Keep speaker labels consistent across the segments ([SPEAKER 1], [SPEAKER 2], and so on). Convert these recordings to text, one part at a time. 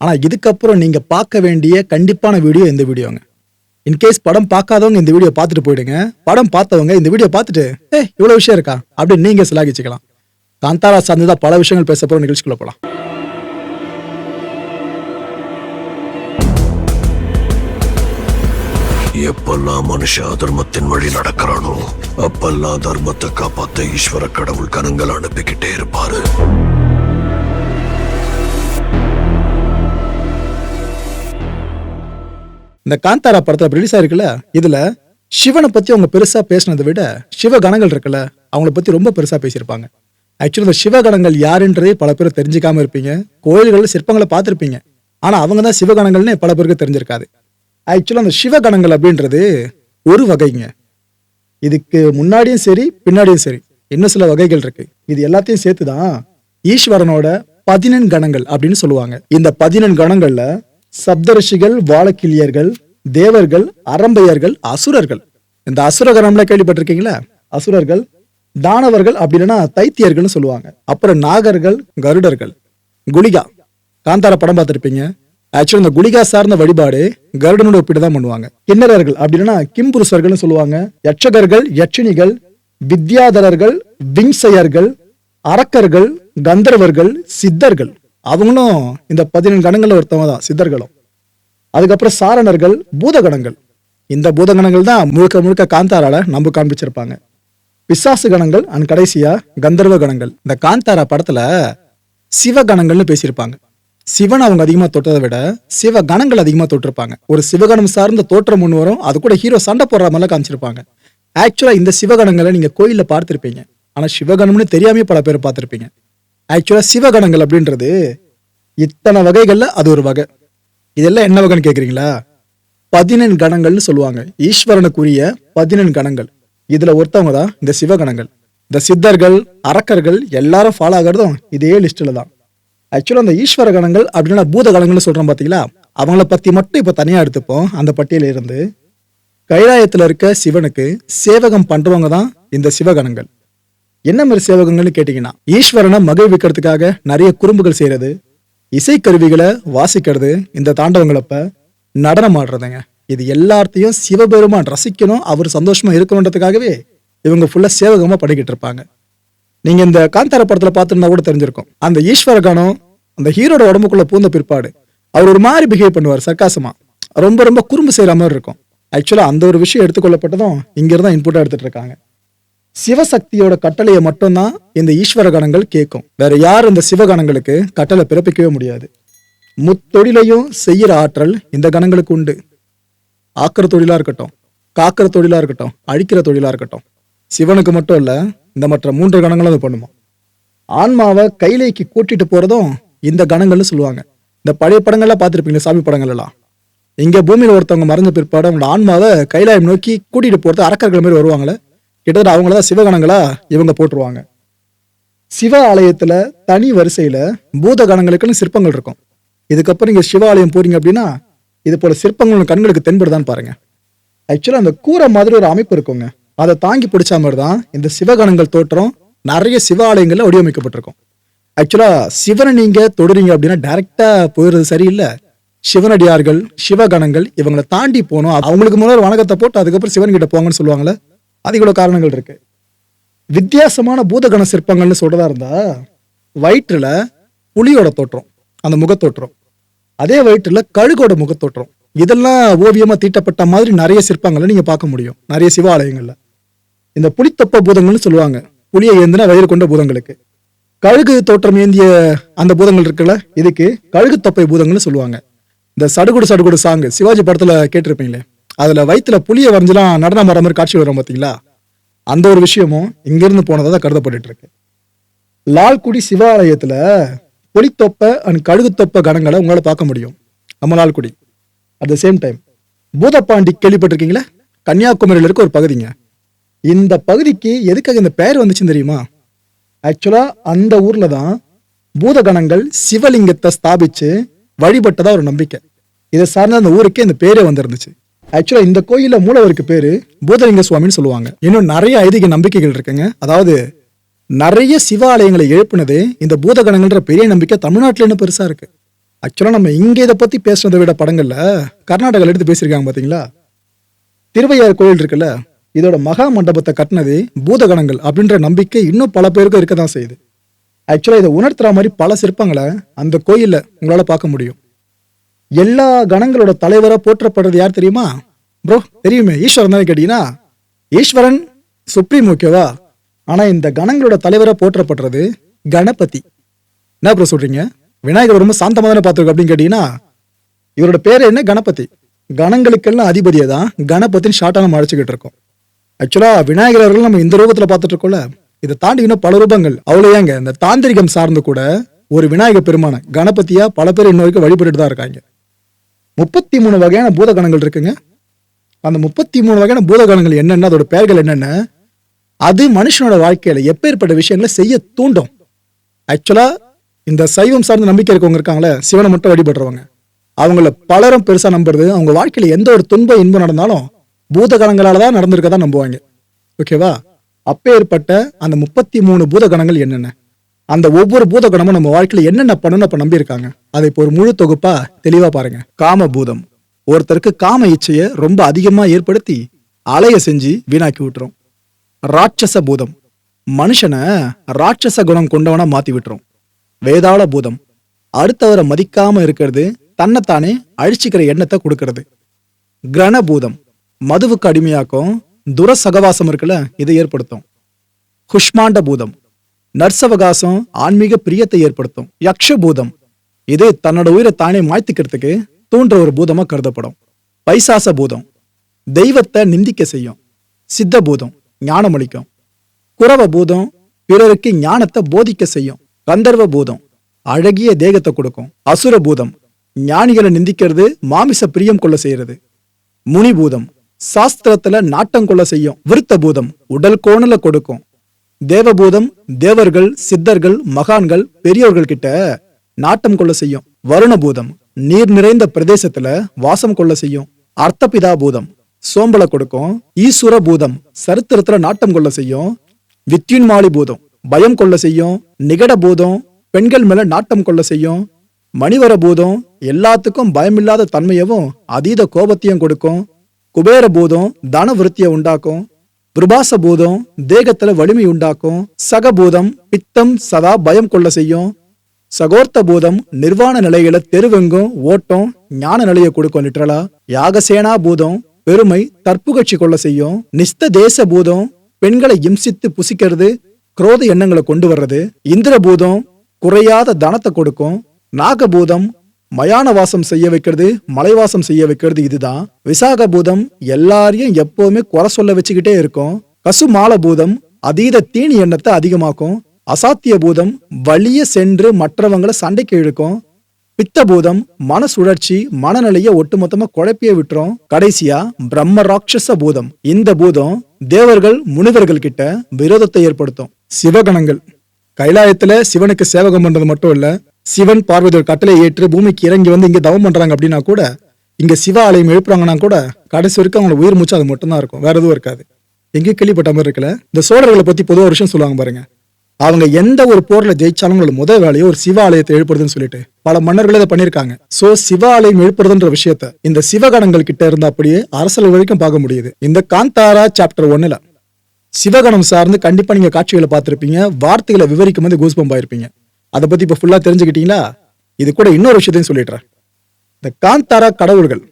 [SPEAKER 1] ஆனா இதுக்கப்புறம் நீங்க பார்க்க வேண்டிய கண்டிப்பான வீடியோ இந்த வீடியோங்க. இன்கேஸ் படம் பார்க்காதவங்க இந்த வீடியோ பார்த்துட்டு போயிடுங்க. படம் பார்த்தவங்க இந்த வீடியோ பார்த்துட்டு ஏ இவ்வளோ விஷயம் இருக்கா? அப்படின்னு நீங்க சிலாகிச்சுக்கலாம். காந்தாரா சார்ந்துதான் பல விஷயங்கள் பேச போகிற நிகழ்ச்சிக்குள்ளே போகலாம்
[SPEAKER 2] எப்பெல்லாம் மனுஷ அதர்மத்தின் வழி நடக்கிறானோ அப்பெல்லாம் தர்மத்தை காப்பாத்த ஈஸ்வர கடவுள் கனங்கள் அனுப்பிக்கிட்டே இருப்பாரு.
[SPEAKER 1] இந்த காந்தாரா படத்துல ரிலீஸ் ஆயிருக்குல்ல இதுல சிவனை பத்தி அவங்க பெருசா பேசினதை விட சிவகணங்கள் இருக்குல்ல அவங்கள பத்தி ரொம்ப பெருசா பேசியிருப்பாங்க. ஆக்சுவலி இந்த சிவகணங்கள் யாருன்றதே பல பேர் தெரிஞ்சுக்காம இருப்பீங்க. கோயில்களில் சிற்பங்களை பார்த்துருப்பீங்க. ஆனா அவங்க தான் சிவகணங்கள்னு பல பேருக்கு தெரிஞ்சிருக்காது. ஆக்சுவலா அந்த சிவகணங்கள் அப்படின்றது ஒரு வகைங்க. இதுக்கு முன்னாடியும் சரி பின்னாடியும் சரி இன்னும் சில வகைகள் இருக்கு. இது எல்லாத்தையும் சேர்த்து தான் ஈஸ்வரனோட பதினெண் கணங்கள் அப்படின்னு சொல்லுவாங்க. இந்த பதினெண் கணங்கள்ல சப்தரிஷிகள் வாழக்கிளியர்கள் தேவர்கள் அரம்பையர்கள் அசுரர்கள். இந்த அசுரகரம்ல கேள்விப்பட்டிருக்கீங்களா? அசுரர்கள் தானவர்கள் அப்படின்னா தைத்தியர்கள்னு சொல்லுவாங்க. அப்புறம் நாகர்கள் கருடர்கள். குளிகா காந்தார படம் பார்த்துருப்பீங்க. ஆக்சுவலி இந்த குளிகா சார்ந்த வழிபாடு கருடனோட ஒப்பிட்டு தான் பண்ணுவாங்க. கிண்ணறர்கள் அப்படின்னா கிம்புருஷர்கள்னு சொல்லுவாங்க. யட்சகர்கள் யட்சினிகள் வித்யாதரர்கள் விங்சையர்கள் அரக்கர்கள் கந்தர்வர்கள் சித்தர்கள். அவங்களும் இந்த பதினெண்டு கணங்களில் ஒருத்தவங்க தான் சித்தர்களும். அதுக்கப்புறம் சாரணர்கள் பூதகணங்கள். இந்த பூதகணங்கள் தான் முழுக்க முழுக்க காந்தாரால நம்ப காண்பிச்சிருப்பாங்க. பிசாசு கணங்கள் அண்ட் கடைசியா கந்தர்வ கணங்கள். இந்த காந்தாரா படத்துல சிவகணங்கள்னு பேசியிருப்பாங்க. சிவன் அவங்க அதிகமாக தொட்டதை விட சிவ கணங்கள் அதிகமாக தொட்டிருப்பாங்க. ஒரு சிவகணம் சார்ந்த தோற்றம் ஒன்று வரும் அது கூட ஹீரோ சண்டை போடுற மாதிரிலாம் காமிச்சிருப்பாங்க. ஆக்சுவலாக இந்த சிவகணங்களை நீங்கள் கோயிலில் பார்த்துருப்பீங்க. ஆனால் சிவகணம்னு தெரியாமே பல பேர் பார்த்துருப்பீங்க. ஆக்சுவலாக சிவகணங்கள் அப்படின்றது இத்தனை வகைகளில் அது ஒரு வகை. இதெல்லாம் என்ன வகைன்னு கேட்குறீங்களா பதினெண் கணங்கள்னு சொல்லுவாங்க. ஈஸ்வரனுக்குரிய பதினெண் கணங்கள். இதில் ஒருத்தவங்க தான் இந்த சிவகணங்கள். இந்த சித்தர்கள் அரக்கர்கள் எல்லாரும் ஃபாலோ ஆகிறதும் இதே லிஸ்ட்டில் தான். ஆக்சுவலாக அந்த ஈஸ்வர கணங்கள் அப்படின்னா பூத கணங்கள்னு சொல்கிறோம் பார்த்தீங்களா அவங்கள பற்றி மட்டும் இப்போ தனியாக எடுத்துப்போம். அந்த பட்டியலிருந்து கைலாயத்தில் இருக்க சிவனுக்கு சேவகம் பண்ணுறவங்க தான் இந்த சிவகணங்கள். என்ன மாதிரி சேவகங்கள்னு கேட்டீங்கன்னா ஈஸ்வரனை மகிழ்விக்கிறதுக்காக நிறைய குறும்புகள் செய்யறது இசைக்கருவிகளை வாசிக்கிறது இந்த தாண்டவங்களப்ப நடனம் ஆடுறதுங்க. இது எல்லாத்தையும் சிவபெருமான் ரசிக்கணும் அவர் சந்தோஷமா இருக்கணுன்றதுக்காகவே இவங்க ஃபுல்லா சேவகமா படிக்கிட்டு இருப்பாங்க. நீங்க இந்த காந்தார படத்துல பார்த்துருந்தா கூட தெரிஞ்சிருக்கும். அந்த ஈஸ்வர கணம் அந்த ஹீரோட உடம்புக்குள்ள பூந்த பிற்பாடு அவர் ஒரு மாதிரி பிஹேவ் பண்ணுவார் சர்க்காசமா ரொம்ப ரொம்ப குறும்பு செய்யற மாதிரி இருக்கும். ஆக்சுவலா அந்த ஒரு விஷயம் எடுத்துக்கொள்ளப்பட்டதும் இங்கே இருந்தா இன்புட்டா எடுத்துட்டு இருக்காங்க. சிவசக்தியோட கட்டளையை மட்டும்தான் இந்த ஈஸ்வர கணங்கள் கேட்கும். வேற யார் இந்த சிவகணங்களுக்கு கட்டளை பிறப்பிக்கவே முடியாது. முத்தொழிலையும் செய்யற ஆற்றல் இந்த கணங்களுக்கு உண்டு. ஆக்கிற தொழிலா இருக்கட்டும் காக்கிற தொழிலா இருக்கட்டும் அழிக்கிற தொழிலா இருக்கட்டும் சிவனுக்கு மட்டும் இல்ல இந்த மற்ற மூன்று கணங்களும் அது பண்ணுமா? ஆன்மாவை கைலைக்கு கூட்டிட்டு போறதும் இந்த கணங்கள்னு சொல்லுவாங்க. இந்த பழைய படங்கள்லாம் பார்த்துருப்பீங்க சாமி படங்கள் எல்லாம் இங்க பூமியில ஒருத்தவங்க மறைஞ்ச பிற்பாடு அவங்களோட ஆன்மாவை கைலாயம் நோக்கி கூட்டிட்டு போறது அரக்கர்கள் மாதிரி வருவாங்களே கிட்டத்தட்ட அவங்கள தான் சிவகணங்களா இவங்க போட்டுருவாங்க. சிவ ஆலயத்துல தனி வரிசையில பூத கணங்களுக்குன்னு சிற்பங்கள் இருக்கும். இதுக்கப்புறம் இங்க சிவ ஆலயம் போறீங்க அப்படின்னா இது போல சிற்பங்கள் கண்களுக்கு தென்படுதான்னு பாருங்க. ஆக்சுவலாக அந்த கூரை மாதிரி ஒரு அமைப்பு இருக்குங்க. அதை தாங்கி பிடிச்ச மாதிரி தான் இந்த சிவகணங்கள் தோற்றம் நிறைய சிவ வடிவமைக்கப்பட்டிருக்கும். ஆக்சுவலாக சிவனை நீங்கள் தொடுறீங்க அப்படின்னா டைரெக்டாக போயிடுறது சரியில்லை. சிவனடியார்கள் சிவகணங்கள் இவங்களை தாண்டி போகணும். அவங்களுக்கு முதல்ல வணக்கத்தை போட்டு அதுக்கப்புறம் சிவன் கிட்ட போங்கன்னு சொல்லுவாங்களே அது இவ்வளோ காரணங்கள் இருக்கு வித்தியாசமான பூதகண சிற்பங்கள்னு சொல்றதா இருந்தா வயிற்றுல புலியோட தோற்றம் அந்த முகத்தோற்றம். அதே வயிற்றுல கழுகோட முகத்தோற்றம். இதெல்லாம் ஓவியமா தீட்டப்பட்ட மாதிரி நிறைய சிற்பங்களை நீங்க பார்க்க முடியும் நிறைய சிவாலயங்கள்ல. இந்த புலித்தப்ப பூதங்கள்னு சொல்லுவாங்க புலியை ஏந்தின வயிறு கொண்ட பூதங்களுக்கு. கழுகு தோற்றம் ஏந்திய அந்த பூதங்கள் இருக்குல்ல இதுக்கு கழுகு தொப்பை பூதங்கள்னு சொல்லுவாங்க. இந்த சடுகுடு சடுகுடு சாங் சிவாஜி படத்துல கேட்டிருப்பீங்களே அதில் வயிற்றுல புலியை வரைஞ்செல்லாம் நடனம் வர மாதிரி காட்சி வரும் பார்த்தீங்களா அந்த ஒரு விஷயமும் இங்கேருந்து போனதாக தான் கருதப்பட்டு இருக்கு. லால்குடி சிவாலயத்தில் புலித்தொப்ப அண்ட் கழுகுத்தொப்ப கணங்களை உங்களால் பார்க்க முடியும். நம்ம Lalgudi. At the same time Boothapandi கேள்விப்பட்டிருக்கீங்களா? கன்னியாகுமரியில் இருக்க ஒரு பகுதிங்க. இந்த பகுதிக்கு எதுக்காக இந்த பெயர் வந்துச்சுன்னு தெரியுமா? ஆக்சுவலாக அந்த ஊரில் தான் பூதகணங்கள் சிவலிங்கத்தை ஸ்தாபித்து வழிபட்டதாக ஒரு நம்பிக்கை. இதை சார்ந்த அந்த ஊருக்கே இந்த பேரே வந்திருந்துச்சு. ஆக்சுவலா இந்த கோயிலில் மூலவருக்கு பேரு பூதலிங்க சுவாமின்னு சொல்லுவாங்க. இன்னும் நிறைய ஐதீக நம்பிக்கைகள் இருக்குங்க. அதாவது நிறைய சிவாலயங்களை எழுப்புனதே இந்த பூதகணங்கள்ன்ற பெரிய நம்பிக்கை தமிழ்நாட்டில் என்ன பெருசா இருக்கு. ஆக்சுவலா நம்ம இங்கே இதை பத்தி பேசுனதை விட படங்கள்ல கர்நாடகாவில் எடுத்து பேசியிருக்காங்க பாத்தீங்களா? திருவையார் கோயில் இருக்குல்ல இதோட மகா மண்டபத்தை கட்டினது பூதகணங்கள் அப்படின்ற நம்பிக்கை இன்னும் பல பேருக்கு இருக்க தான் செய்யுது. ஆக்சுவலா இதை உணர்த்துற மாதிரி பல சிற்பங்களை அந்த கோயிலில் உங்களால பார்க்க முடியும். எல்லா கணங்களோட தலைவராக போற்றப்படுறது யார் தெரியுமா? ப்ரோ தெரியுமே. ஈஸ்வரன் தானே கேட்டீங்கன்னா? ஈஸ்வரன் சுப்ரீம் ஓகேவா ஆனா இந்த கணங்களோட தலைவராக போற்றப்படுறது கணபதி. என்ன ப்ரோ சொல்றீங்க? விநாயகர் ரொம்ப சாந்தமாக தானே பார்த்துருக்கு அப்படின்னு கேட்டீங்கன்னா? இவரோட பேர் என்ன? கணபதி. கணங்களுக்கெல்லாம் அதிபதியை தான் கணபதின்னு ஷார்ட்டாக நம்ம அழைச்சிக்கிட்டு இருக்கோம். ஆக்சுவலாக விநாயகர் அவர்கள் நம்ம இந்த ரூபத்தில் பார்த்துட்டு இருக்கோம்ல இதை தாண்டி இன்னும் பல ரூபங்கள். அவ்வளோ ஏங்க இந்த தாந்திரிகம் சார்ந்து கூட ஒரு விநாயகர் பெருமான கணபதியாக பல பேர் இன்ன வரைக்கும் வழிபட்டுட்டு தான் இருக்காங்க. முப்பத்தி மூணு வகையான பூதகணங்கள் இருக்குங்க. அந்த முப்பத்தி மூணு வகையான பூதகணங்கள் என்னென்ன அதோட பெயர்கள் என்னென்ன அது மனுஷனோட வாழ்க்கையில் எப்பேற்பட்ட விஷயங்களை செய்ய தூண்டும். ஆக்சுவலாக இந்த சைவம் சார்ந்த நம்பிக்கை இருக்கவங்க இருக்காங்களே சிவனை மட்டும் வழிபடுறவங்க. அவங்கள பலரும் பெருசாக நம்புறது அவங்க வாழ்க்கையில் எந்த ஒரு துன்ப இன்பம் நடந்தாலும் பூதகணங்களால் தான் நடந்திருக்கதான் நம்புவாங்க. ஓகேவா அப்பேற்பட்ட அந்த முப்பத்தி மூணு பூதகணங்கள் என்னென்ன? அந்த ஒவ்வொரு பூத குணமும் நம்ம வாழ்க்கையில என்னென்ன பண்ணணும் அப்ப நம்பியிருக்காங்க. அதை இப்போ ஒரு முழு தொகுப்பா தெளிவா பாருங்க. காம பூதம் ஒருத்தருக்கு காம இச்சையை ரொம்ப அதிகமா ஏற்படுத்தி அலைய செஞ்சு வீணாக்கி விட்டுரும். ராட்சச பூதம். மனுஷனை ராட்சச குணம் கொண்டவனா மாத்தி விட்டுரும். வேதாள பூதம். அடுத்தவரை மதிக்காம இருக்கிறது தன்னைத்தானே அழிச்சிக்கிற எண்ணத்தை கொடுக்கறது. கிரணபூதம் மதுவுக்கு அடிமையாக்கும் துர சகவாசம் இருக்குல்ல இதை ஏற்படுத்தும். குஷ்மாண்ட பூதம். நர்சவகாசம் ஆன்மீக பிரியத்தை ஏற்படுத்தும். யக்ஷ பூதம் இது தன்னோட உயிரை தானே மாய்த்திக்கிறதுக்கு தூண்டுற ஒரு பூதமா கருதப்படும். பைசாச பூதம் தெய்வத்தை நிந்திக்க செய்யும். சித்த பூதம் ஞானம் அளிக்கும் குரவ பூதம் பிறருக்கு ஞானத்தை போதிக்க செய்யும். கந்தர்வ பூதம் அழகிய தேகத்தை கொடுக்கும். அசுர பூதம் ஞானிகளை நிந்திக்கிறது மாமிச பிரியம் கொள்ள செய்யறது முனி பூதம் சாஸ்திரத்துல நாட்டம் கொள்ள செய்யும். விருத்த பூதம் உடல் கோணல கொடுக்கும். தேவபூதம் தேவர்கள் சித்தர்கள் மகான்கள் பெரியோர்கள் கிட்ட நாட்டம் கொள்ள செய்யும். வருணபூதம் நீர் நிறைந்த பிரதேசத்துல வாசம் கொள்ள செய்யும். அர்த்தபிதா பூதம் சோம்பலை கொடுக்கும். ஈஸ்வர பூதம் சரித்திரத்துல நாட்டம் கொள்ள செய்யும். வித்யுன்மாலி பூதம் பயம் கொள்ள செய்யும். நிகட பூதம் பெண்கள் மேல நாட்டம் கொள்ள செய்யும். மணிவர பூதம் எல்லாத்துக்கும் பயமில்லாத தன்மையவும் அதீத கோபத்தையும் கொடுக்கும். குபேர பூதம் தன விருத்தியை உண்டாக்கும். விருபாச பூதம் தேகத்துல வலிமை உண்டாக்கும். சகபூதம் பித்தம் சதா பயம் கொள்ள செய்யும். சகோர்த்த பூதம் நிர்வாண நிலையில தெருவெங்கும் ஓட்டம் ஞான நிலையை கொடுக்கும் லிட்டரலா யாகசேனா பூதம் பெருமை தற்புகட்சி கொள்ள செய்யும். நிஸ்த தேச பூதம் பெண்களை இம்சித்து புசிக்கிறது குரோத எண்ணங்களை கொண்டு வர்றது. இந்திர பூதம் குறையாத தனத்தை கொடுக்கும். நாகபூதம் மயான வாசம் செய்ய வைக்கிறது மலைவாசம் செய்ய வைக்கிறது இதுதான். விசாக பூதம் எல்லாரையும் எப்பவுமே குறை சொல்ல வச்சுக்கிட்டே இருக்கும். கசுமால பூதம் அதீத தீனி எண்ணத்தை அதிகமாக்கும். அசாத்திய பூதம் வழிய சென்று மற்றவங்களை சண்டைக்கு இழுக்கும். பித்த பூதம் மன சுழற்சி மனநிலையை ஒட்டுமொத்தமா குழப்பிய விட்டுரும். கடைசியா பிரம்ம ராட்சச பூதம் இந்த பூதம் தேவர்கள் முனிவர்கள் கிட்ட விரோதத்தை ஏற்படுத்தும். சிவகணங்கள். கைலாயத்துல சிவனுக்கு சேவகம் பண்றது மட்டும் இல்ல சிவன் பார்வதியோட கட்டளை ஏற்று பூமிக்கு இறங்கி வந்து இங்கே தவம் பண்ணுறாங்க அப்படின்னா கூட இங்கே சிவ ஆலயம் எழுப்புறாங்கன்னா கூட கடைசி வரைக்கும் அவங்களோட உயிர் மூச்சு அது மட்டும்தான் இருக்கும். வேற எதுவும் இருக்காது. எங்கேயும் கேள்விப்பட்ட மாதிரி இருக்கல இந்த சோழர்களை பற்றி பொதுவாக ஒரு விஷயம் சொல்லுவாங்க பாருங்க. அவங்க எந்த ஒரு போரில் ஜெயிச்சாலும் அவங்களோட முதல் வேலையை ஒரு சிவ ஆலயத்தை எழுப்புறதுன்னு சொல்லிட்டு பல மன்னர்கள் இதை பண்ணியிருக்காங்க. சோ சிவ ஆலயம் எழுப்புறதுன்ற விஷயத்த இந்த சிவகணங்கள் கிட்ட இருந்து அப்படியே அரசல் வரைக்கும் பார்க்க முடியுது. இந்த காந்தாரா சாப்டர் ஒன்னுல சிவகணம் சார்ந்து கண்டிப்பா நீங்க காட்சிகளை பார்த்திருப்பீங்க. வார்த்தைகளை விவரிக்கும் போது கூஸ்பம்பாயிருப்பீங்க அதை பற்றி இப்போ ஃபுல்லாக தெரிஞ்சுக்கிட்டீங்களா? இது கூட இன்னொரு விஷயத்தையும் சொல்லிடுறேன். இந்த காந்தாரா கடவுள்கள்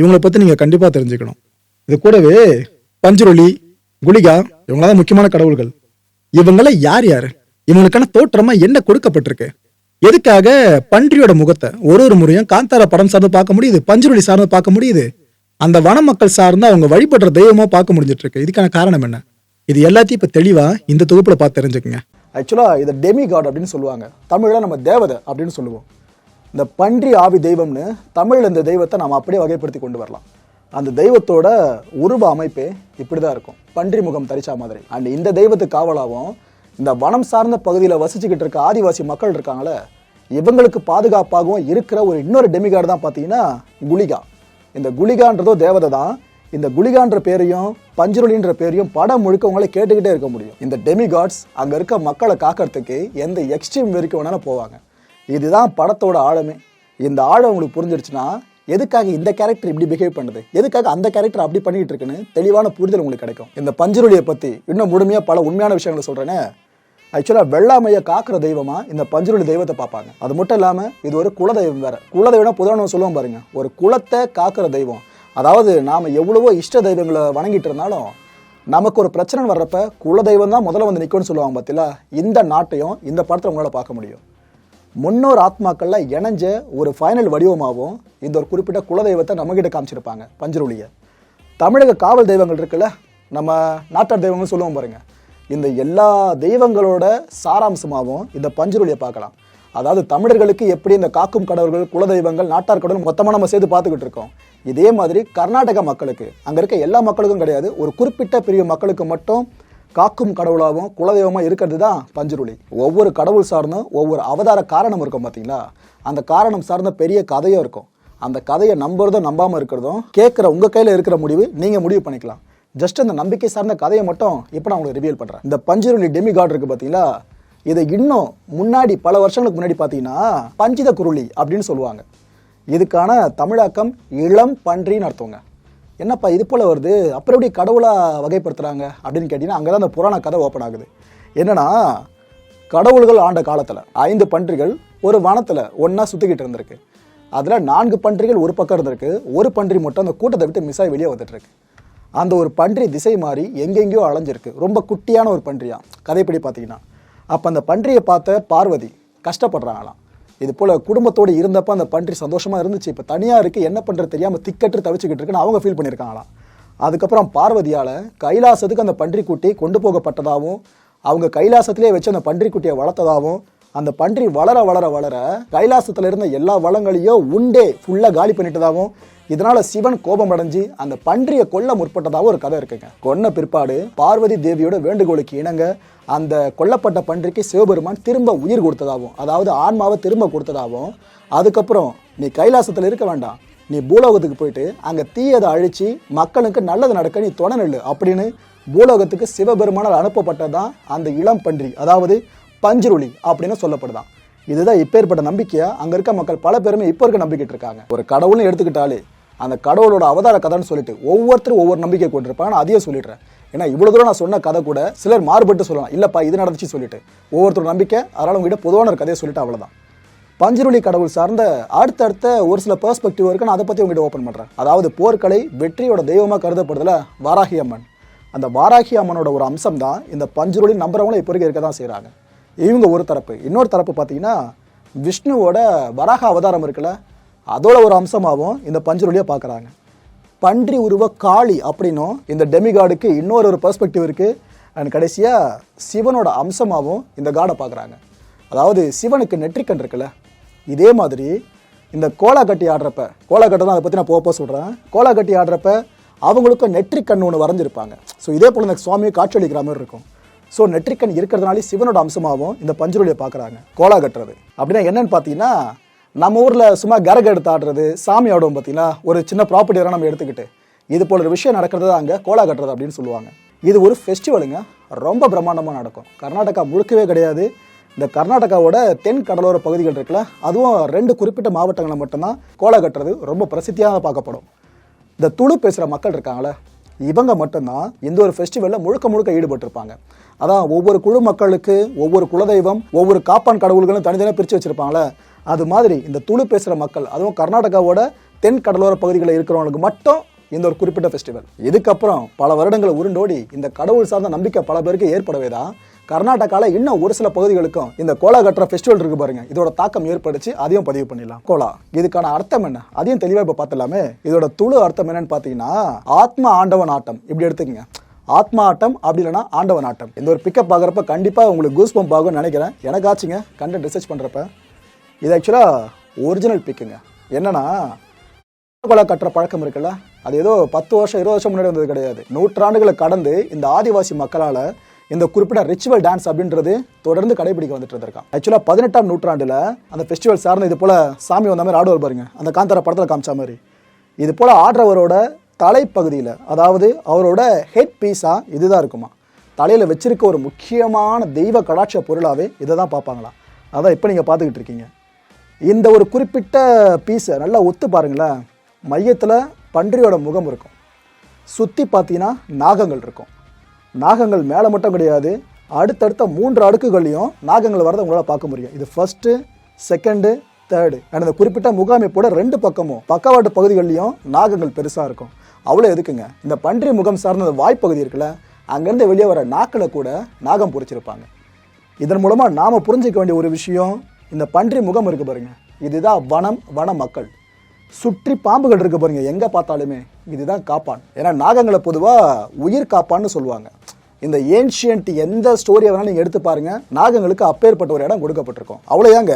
[SPEAKER 1] இவங்களை பத்தி நீங்க கண்டிப்பா தெரிஞ்சுக்கணும். இது கூடவே பஞ்சுருளி குளிகா இவங்களாம் முக்கியமான கடவுள்கள். இவங்கள யார் யாரு? இவங்களுக்கான தோற்றமா என்ன கொடுக்கப்பட்டிருக்கு? எதுக்காக பன்றியோட முகத்தை ஒரு ஒரு முறையும் காந்தாரா படம் சார்ந்து பார்க்க முடியுது பஞ்சுருளி சார்ந்து பார்க்க முடியுது? அந்த வன மக்கள் சார்ந்து அவங்க வழிபடுற தெய்வமாக பார்க்க முடிஞ்சிட்டு இருக்கு. இதுக்கான காரணம் என்ன? இது எல்லாத்தையும் இப்போ தெளிவாக இந்த தொகுப்பில் பார்த்து தெரிஞ்சுக்கங்க. ஆக்சுவலாக இதை டெமி காட் அப்படின்னு சொல்லுவாங்க. தமிழில் நம்ம தேவதை அப்படின்னு சொல்லுவோம். இந்த பன்றி ஆவி தெய்வம்னு தமிழில் இந்த தெய்வத்தை நம்ம அப்படியே வகைப்படுத்தி கொண்டு வரலாம். அந்த தெய்வத்தோட உருவ அமைப்பே இப்படி தான் இருக்கும். பன்றி முகம் தரிச்சா மாதிரி. அண்ட் இந்த தெய்வத்துக்கு காவலாகவும் இந்த வனம் சார்ந்த பகுதியில் வசிச்சுக்கிட்டு இருக்க ஆதிவாசி மக்கள் இருக்காங்களே இவங்களுக்கு பாதுகாப்பாகவும் இருக்கிற ஒரு இன்னொரு டெமிகார்டு தான் பார்த்தீங்கன்னா குளிகா இந்த குளிகான்றதோ தேவதை தான் இந்த குளிகான்ற பேரையும் பஞ்சுருளின்ற பேரையும் படம் முழுக்க உங்களை கேட்டுக்கிட்டே இருக்க முடியும். இந்த டெமிகாட்ஸ் அங்கே இருக்க மக்களை காக்கிறதுக்கு எந்த எக்ஸ்ட்ரீம் வரைக்கும் வேணாலும் போவாங்க. இதுதான் படத்தோட ஆழமே. இந்த ஆழம் உங்களுக்கு புரிஞ்சிருச்சுன்னா எதுக்காக இந்த கேரக்டர் இப்படி பிஹேவ் பண்ணுது? எதுக்காக அந்த கேரக்டர் அப்படி பண்ணிட்டு இருக்குன்னு தெளிவான புரிதல் உங்களுக்கு கிடைக்கும். இந்த பஞ்சுருளியை பற்றி இன்னும் முழுமையாக பல உண்மையான விஷயங்களை சொல்கிறேனே ஆக்சுவலாக வெள்ளாமையை காக்கிற தெய்வமா இந்த பஞ்சுருளி தெய்வத்தை பார்ப்பாங்க. அது மட்டும் இல்லாமல் இது ஒரு குலதெய்வம் வேற. குலதெய்வம்னா பொதுவாக நம்ம சொல்லுவோம் பாருங்க. ஒரு குலத்தை காக்கிற தெய்வம். அதாவது நாம் எவ்வளவோ இஷ்ட தெய்வங்களை வணங்கிட்டு இருந்தாலும் நமக்கு ஒரு பிரச்சனை வர்றப்ப குலதெய்வம் தான் முதல்ல வந்து நிற்கும்னு சொல்லுவாங்க பார்த்தீங்களா இந்த நாட்டையும் இந்த படத்தில் உங்களால் பார்க்க முடியும். முன்னோர் ஆத்மாக்களில் இணைஞ்ச ஒரு ஃபைனல் வடிவமாகவும் இந்த ஒரு குறிப்பிட்ட குலதெய்வத்தை நம்மகிட்ட காமிச்சிருப்பாங்க பஞ்சருளியை. தமிழக காவல் தெய்வங்கள் இருக்குல்ல நம்ம நாட்டார் தெய்வங்கள்னு சொல்லுவோம் பாருங்கள் இந்த எல்லா தெய்வங்களோட சாராம்சமாகவும் இந்த பஞ்சருளியை பார்க்கலாம். அதாவது தமிழர்களுக்கு எப்படி இந்த காக்கும் கடவுள்கள் குலதெய்வங்கள் நாட்டார் கடவுள் மொத்தமாக நம்ம சேர்த்து பார்த்துக்கிட்டு இருக்கோம். இதே மாதிரி கர்நாடக மக்களுக்கு அங்கே இருக்க எல்லா மக்களுக்கும் கிடையாது ஒரு குறிப்பிட்ட பிரிவு மக்களுக்கு மட்டும் காக்கும் கடவுளாகவும் குலதெய்வமாக இருக்கிறது தான் பஞ்சுருளி. ஒவ்வொரு கடவுள் சார்ந்தும் ஒவ்வொரு அவதார காரணம் இருக்கும் பார்த்தீங்களா அந்த காரணம் சார்ந்த பெரிய கதையும் இருக்கும். அந்த கதையை நம்புறதும் நம்பாமல் இருக்கிறதும் கேட்குற உங்கள் கையில் இருக்கிற முடிவு நீங்கள் முடிவு பண்ணிக்கலாம். ஜஸ்ட் அந்த நம்பிக்கை சார்ந்த கதையை மட்டும் இப்போ நான் உங்களுக்கு ரிவீல் பண்ணுறேன் இந்த பஞ்சுருளி டெமி இருக்குது பார்த்தீங்களா இதை இன்னும் முன்னாடி பல வருஷங்களுக்கு முன்னாடி பார்த்தீங்கன்னா பஞ்சித குருளி அப்படின்னு சொல்லுவாங்க. இதுக்கான தமிழாக்கம் இளம் பன்றின்னு அர்த்தவங்க என்னப்பா இது போல் வருது? அப்புறம் எப்படி கடவுளாக வகைப்படுத்துகிறாங்க அப்படின்னு கேட்டிங்கன்னா அங்கே தான் அந்த புராண கதை ஓப்பன் ஆகுது. என்னென்னா கடவுள்கள் ஆண்ட காலத்தில் ஐந்து பன்றிகள் ஒரு வனத்தில் ஒன்றா சுற்றிக்கிட்டு இருந்திருக்கு. அதில் நான்கு பன்றிகள் ஒரு பக்கம் இருந்திருக்கு. ஒரு பன்றி மட்டும் அந்த கூட்டத்தை விட்டு மிஸ் ஆகி வெளியே வந்துட்டுருக்கு அந்த ஒரு பன்றி திசை மாறி எங்கெங்கேயோ அலைஞ்சிருக்கு. ரொம்ப குட்டியான ஒரு பன்றியாக கதைப்படி பார்த்தீங்கன்னா. அப்போ அந்த பன்றியை பார்த்த பார்வதி கஷ்டப்படுறாங்களாம். இது போல் குடும்பத்தோடு இருந்தப்போ அந்த பன்றி சந்தோஷமாக இருந்துச்சு. இப்போ தனியாக இருக்குது என்ன பண்ணுறது தெரியாமல் திக்கற்று தவிச்சுக்கிட்டு இருக்குன்னு அவங்க ஃபீல் பண்ணியிருக்காங்களாம் அதுக்கப்புறம் பார்வதியால் கைலாசத்துக்கு அந்த பன்றிக்குட்டி கொண்டு போகப்பட்டதாகவும் அவங்க கைலாசத்திலே வச்சு அந்த பன்றிக்குட்டியை வளர்த்ததாகவும் அந்த பன்றி வளர வளர வளர கைலாசத்துல இருந்த எல்லா வளங்களையும் உண்டே ஃபுல்லாக காலி பண்ணிட்டதாகவும் இதனால சிவன் கோபம் அடைஞ்சு அந்த பன்றியை கொல்ல முற்பட்டதாகவும் ஒரு கதை இருக்குங்க. கொன்ன பிற்பாடு பார்வதி தேவியோட வேண்டுகோளுக்கு இணங்க அந்த கொல்லப்பட்ட பன்றிக்கு சிவபெருமான் திரும்ப உயிர் கொடுத்ததாகவும் அதாவது ஆன்மாவை திரும்ப கொடுத்ததாகவும் அதுக்கப்புறம் நீ கைலாசத்தில் இருக்க வேண்டாம். நீ பூலோகத்துக்கு போயிட்டு அங்கே தீயதை அழிச்சு மக்களுக்கு நல்லது நடக்க நீ துணை நில்லு அப்படின்னு பூலோகத்துக்கு சிவபெருமானால் அனுப்பப்பட்டதான் அந்த இளம் பன்றி. அதாவது பஞ்சுருளி அப்படின்னு சொல்லப்படுதான் இதுதான் இப்பேற்பட்ட நம்பிக்கையா? அங்கே இருக்க மக்கள் பல பேருமே இப்போ இருக்க நம்பிக்கிட்டு இருக்காங்க. ஒரு கடவுள்னு எடுத்துக்கிட்டாலே அந்த கடவுளோட அவதார கதைன்னு சொல்லிட்டு ஒவ்வொருத்தரும் ஒவ்வொரு நம்பிக்கை கொண்டிருப்பாங்க. நான் அதையே சொல்லிடுறேன். ஏன்னா இவ்வளோ தூரம் நான் சொன்ன கதை கூட சிலர் மாறுபட்டு சொல்லலாம். இல்லைப்பா இது நடந்துச்சு சொல்லிட்டு. ஒவ்வொருத்தரோட நம்பிக்கை அதனால் உங்ககிட்ட பொதுவான ஒரு கதையை சொல்லிட்டு அவ்வளோதான் பஞ்சுருளி கடவுள் சார்ந்த அடுத்தடுத்த ஒரு சில பெர்ஸ்பெக்டிவ் இருக்கு. நான் அதை பற்றி உங்ககிட்ட ஓப்பன் பண்ணுறேன் அதாவது போர்க்கலை வெற்றியோட தெய்வமாக கருதப்படுதல வாராகி அம்மன். அந்த வாராகி அம்மனோட ஒரு அம்சம் தான் இந்த பஞ்சுருளி நம்புறவங்களும் இப்போ இருக்க தான் செய்கிறாங்க இவங்க ஒரு தரப்பு. இன்னொரு தரப்பு பார்த்தீங்கன்னா விஷ்ணுவோட வராக அவதாரம் இருக்குல்ல அதோட ஒரு அம்சமாகவும் இந்த பஞ்சருளியை பார்க்குறாங்க. பன்றி உருவ காளி அப்படின்னும் இந்த டெமிகாடுக்கு இன்னொரு ஒரு பெர்ஸ்பெக்டிவ் இருக்குது அண்ட் கடைசியாக சிவனோட அம்சமாகவும் இந்த காடை பார்க்குறாங்க. அதாவது சிவனுக்கு நெற்றிக்கண் இருக்குல்ல இதே மாதிரி இந்த கோலா கட்டி ஆடுறப்ப கோலா கட்டை தான் அதை பற்றி நான் போக சொல்கிறேன் கோலா கட்டி ஆடுறப்ப அவங்களுக்கும் நெற்றிக்கண் ஒன்று வரைஞ்சிருப்பாங்க. ஸோ இதே போல் இந்த சுவாமியை காட்சியளிக்கிற மாதிரி இருக்கும். ஸோ நெற்றிக்கண் இருக்கிறதுனாலே சிவனோட அம்சமாகவும் இந்த பஞ்சுருளியை பார்க்குறாங்க. கோலா கட்டுறது. அப்படின்னா என்னன்னு பார்த்தீங்கன்னா நம்ம ஊரில் சும்மா கரக எடுத்து ஆடுறது சாமி ஆடுவோம் பார்த்தீங்கன்னா ஒரு சின்ன ப்ராப்பர்ட்டி நம்ம எடுத்துக்கிட்டு இது போல ஒரு விஷயம் நடக்கிறது தான் அங்கே கோலா கட்டுறது அப்படின்னு சொல்லுவாங்க. இது ஒரு ஃபெஸ்டிவலுங்க ரொம்ப பிரம்மாண்டமாக நடக்கும். கர்நாடகா முழுக்கவே கிடையாது. இந்த கர்நாடகாவோட தென் கடலோர பகுதிகள் இருக்குல்ல அதுவும் ரெண்டு குறிப்பிட்ட மாவட்டங்களில் மட்டும்தான் கோலா கட்டுறது ரொம்ப பிரசித்தியாக பார்க்கப்படும். இந்த துளு பேசுகிற மக்கள் இருக்காங்களே இவங்க மட்டும்தான் இந்த ஒரு ஃபெஸ்டிவலில் முழுக்க முழுக்க ஈடுபட்டிருப்பாங்க. அதான் ஒவ்வொரு குழு மக்களுக்கு ஒவ்வொரு குலதெய்வம் ஒவ்வொரு காப்பான் கடவுள்களும் தனித்தனியாக பிரித்து வச்சுருப்பாங்களே. அது மாதிரி இந்த துளு பேசுகிற மக்கள் அதுவும் கர்நாடகாவோட தென் கடலோர பகுதிகளில் இருக்கிறவங்களுக்கு மட்டும் இந்த ஒரு குறிப்பிட்ட ஃபெஸ்டிவல் இதுக்கப்புறம் பல வருடங்கள் உருண்டோடி இந்த கடவுள் சார்ந்த நம்பிக்கை பல பேருக்கு ஏற்படவே தான் கர்நாடகாவில் இன்னும் ஒரு சில பகுதிகளுக்கும் இந்த கோலா கட்டுற ஃபெஸ்டிவல் இருக்கு பாருங்க. இதோட தாக்கம் ஏற்படுச்சு. அதையும் பதிவு பண்ணிடலாம். கோலா. இதுக்கான அர்த்தம் என்ன? அதையும் தெளிவாக இப்போ பார்த்துலாமே இதோட துளு அர்த்தம் என்னன்னு பார்த்தீங்கன்னா ஆத்மா ஆண்டவன் ஆட்டம். இப்படி எடுத்துக்கங்க. ஆத்மா ஆட்டம் அப்படி இல்லைனா ஆண்டவன் ஆட்டம். இந்த ஒரு பிக்கப் பார்க்குறப்ப கண்டிப்பாக உங்களுக்கு கூஸ் பம்ப் ஆகும்னு நினைக்கிறேன். எனக்கு ஆச்சுங்க. கண்டென்ட் ரிசர்ச் பண்ணுறப்ப இது ஆக்சுவலாக ஒரிஜினல் பிக்குங்க என்னன்னா கொலை கட்டுற பழக்கம் இருக்குல்ல? அது ஏதோ பத்து வருஷம் இருபது வருஷம் முன்னாடி வந்தது கிடையாது. நூற்றாண்டுகளை கடந்து இந்த ஆதிவாசி மக்களால் இந்த குறிப்பிட்ட ரிச்சுவல் டான்ஸ் அப்படின்றது தொடர்ந்து கடைபிடிக்க வந்துட்டு இருந்திருக்கான். ஆக்சுவலாக பதினெட்டாம் நூற்றாண்டில் அந்த ஃபெஸ்டிவல் சார்ந்த இது போல் சாமி வந்த மாதிரி ஆடுவார் பாருங்க. அந்த காந்தார படத்தில் காமிச்ச மாதிரி. இது போல் ஆடுறவரோட தலைப்பகுதியில் அதாவது அவரோட ஹெட் பீஸாக இதுதான் இருக்குமா. தலையில் வச்சிருக்க ஒரு முக்கியமான தெய்வ கடாட்ச பொருளாகவே இதை தான் பார்ப்பாங்களாம் அதான் இப்போ நீங்கள் பார்த்துக்கிட்டு இருக்கீங்க. இந்த ஒரு குறிப்பிட்ட பீஸை நல்லா ஒத்து பாருங்களேன். மையத்தில் பன்றியோட முகம் இருக்கும். சுற்றி பார்த்தீங்கன்னா நாகங்கள் இருக்கும். நாகங்கள் மேலே மட்டும் கிடையாது. அடுத்தடுத்த மூன்று அடுக்குகள்லையும் நாகங்கள் வரதை உங்களால் பார்க்க முடியும். இது ஃபர்ஸ்ட்டு செகண்டு தேர்டு அண்ட் இந்த குறிப்பிட்ட முகாமைப்போட ரெண்டு பக்கமும் பக்கவாட்டு பகுதிகள்லையும் நாகங்கள் பெருசாக இருக்கும். அவ்வளோ எதுக்குங்க? இந்த பன்றி முகம் சார்ந்த வாய்ப்பகுதி இருக்குல்ல அங்கேருந்து வெளியே வர நாக்களை கூட நாகம் பொறிச்சிருப்பாங்க. இதன் மூலமாக நாம் புரிஞ்சிக்க வேண்டிய ஒரு விஷயம் இந்த பன்றி முகம் இருக்கு பாருங்க. இதுதான் வனம் வன மக்கள். சுற்றி பாம்புகள் இருக்குது பாருங்க எங்கே பார்த்தாலுமே. இதுதான் காப்பான். ஏன்னா நாகங்களை பொதுவாக உயிர் காப்பான்னு சொல்லுவாங்க. இந்த ஏன்ஷியன்ட் எந்த ஸ்டோரியை வேணாலும் நீங்கள் எடுத்து பாருங்கள் நாகங்களுக்கு அப்பேற்பட்ட ஒரு இடம் கொடுக்கப்பட்டிருக்கும். அவ்வளோதாங்க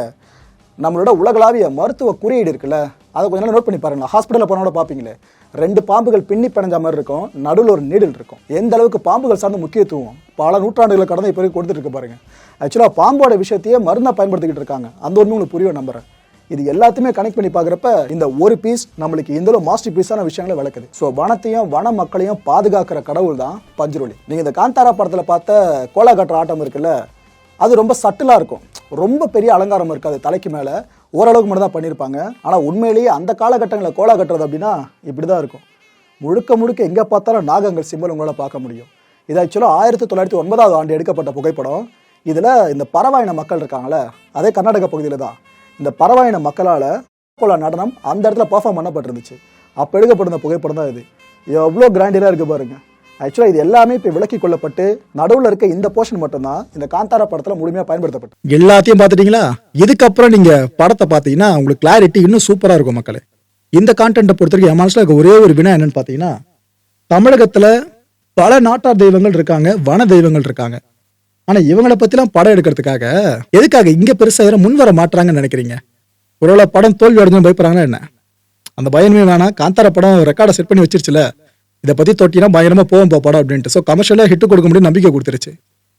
[SPEAKER 1] நம்மளோட உலகளாவிய மருத்துவ குறியீடு இருக்குல்ல அதை கொஞ்ச நாள் நோட் பண்ணி பாருங்கள் ஹாஸ்பிட்டலில் போனோட பார்ப்பீங்களே. ரெண்டு பாம்புகள் பின்னி பிணைஞ்ச மாதிரி இருக்கும். நடுவில் ஒரு நீடில் இருக்கும். எந்த அளவுக்கு பாம்புகள் சார்ந்த முக்கியத்துவம்? பல நூற்றாண்டுகளை கடந்து இப்போ கொடுத்துட்டு இருக்கு பாருங்கள் ஆக்சுவலாக பாம்போட விஷயத்தையே மருந்தாக பயன்படுத்திக்கிட்டு இருக்காங்க. அந்த ஒன்று உங்களுக்கு புரியும் நம்புறேன். இது எல்லாத்தையுமே கனெக்ட் பண்ணி பார்க்குறப்ப இந்த ஒரு பீஸ் நம்மளுக்கு இந்த மாஸ்டர் பீஸான விஷயங்களை விளக்குது. ஸோ வனத்தையும் வன மக்களையும் பாதுகாக்கிற கடவுள் தான் பஞ்சுருளி. நீங்கள் இந்த காந்தாரா படத்தில் பார்த்த கோலா கட்டுற ஆட்டம் இருக்குல்ல அது ரொம்ப சட்டிலாக இருக்கும். ரொம்ப பெரிய அலங்காரம் இருக்காது தலைக்கு மேலே. ஓரளவுக்கு மட்டும் தான் பண்ணியிருப்பாங்க. ஆனால் உண்மையிலேயே அந்த காலகட்டங்களில் கோலா கட்டுறது அப்படின்னா இப்படி தான் இருக்கும். முழுக்க முழுக்க எங்கே பார்த்தாலும் நாகங்கள் சிம்பல் உங்களால் பார்க்க முடியும். இது ஆக்சுவலாக ஆயிரத்தி தொள்ளாயிரத்தி ஒன்பதாவது ஆண்டு எடுக்கப்பட்ட புகைப்படம். இதில் இந்த பறவாயின மக்கள் இருக்காங்களே அதே கர்நாடக பகுதியில் தான் இந்த பறவாயின மக்களால் கோலா நடனம் அந்த இடத்துல பர்ஃபார்ம் பண்ணப்பட்டிருந்துச்சு. அப்போ எடுக்கப்பட்டிருந்த புகைப்படம் தான் இது. எவ்வளோ கிராண்டியராக இருக்குது பாருங்கள் ஆக்சுவலாக இது எல்லாமே இப்போ விலக்கி கொள்ளப்பட்டு நடுவில் இருக்க இந்த போர்ஷன் மட்டும்தான் இந்த காந்தாரா படத்தில் முழுமையாக பயன்படுத்தப்பட்டு எல்லாத்தையும் பார்த்துட்டீங்களா? இதுக்கப்புறம் நீங்கள் படத்தை பார்த்தீங்கன்னா உங்களுக்கு கிளாரிட்டி இன்னும் சூப்பராக இருக்கும் மக்களே. இந்த கான்டென்ட்டை பொறுத்த வரைக்கும் என் மனசில் இருக்க ஒரே ஒரு வினா என்னன்னு பார்த்தீங்கன்னா தமிழகத்தில் பல நாட்டார் தெய்வங்கள் இருக்காங்க வன தெய்வங்கள் இருக்காங்க. ஆனா இவங்கள பத்திலாம் படம் எடுக்கிறதுக்காக எதுக்காக இங்க பெருசா யாரும் முன் வர மாட்டாங்கன்னு நினைக்கிறீங்க? ஒருவேளை படம் தோல்வி அடைஞ்சு பயப்படுறாங்கன்னா என்ன? அந்த பயமே வேணாம். காந்தார படம் ரெக்கார்டை செட் பண்ணி வச்சிருச்சுல. இதை பத்தி தொட்டினா பயங்கரமா போவோம் போ படம் அப்படின்ட்டு. ஸோ கமர்ஷியலா ஹிட் கொடுக்க முடியும் நம்பிக்கை கொடுத்துருச்சு.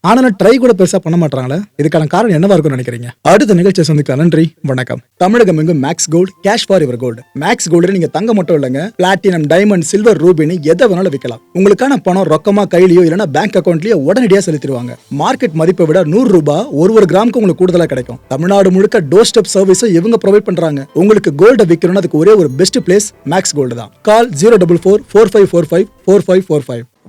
[SPEAKER 1] ஆனாலும் ட்ரை கூட பெருசா பண்ண மாட்டாங்களே. இதுக்கான காரணம் என்னவா இருக்கும்னு நினைக்கிறீங்க? அடுத்த நிகழ்ச்சியை சந்திக்கலாம். நன்றி வணக்கம். தமிழகம் எங்கும் மேக்ஸ் கோல்டு கேஷ் ஃபார் இவர் கோல்டு மேக்ஸ் கோல்டு நீங்க தங்க மட்டும் இல்லைங்க. பிளாட்டினம் டைமண்ட் சில்வர் ரூபினி எதை வேணாலும் விற்கலாம். உங்களுக்கான பணம் ரொக்கமா கையிலயோ இல்லைன்னா பேங்க் அக்கௌண்ட்லயோ உடனடியாக செலுத்திடுவாங்க. மார்க்கெட் மதிப்பை விட நூறு ரூபாய் ஒரு ஒரு கிராமுக்கு உங்களுக்கு கூடுதலா கிடைக்கும். தமிழ்நாடு முழுக்க டோர் ஸ்டெப் சர்வீஸும் இவங்க ப்ரொவைட் பண்றாங்க. உங்களுக்கு கோல்டை விற்கணும்னு அதுக்கு ஒரே ஒரு பெஸ்ட் பிளேஸ் மேக்ஸ் கோல்டு தான். Call zero double four four five four five four five four five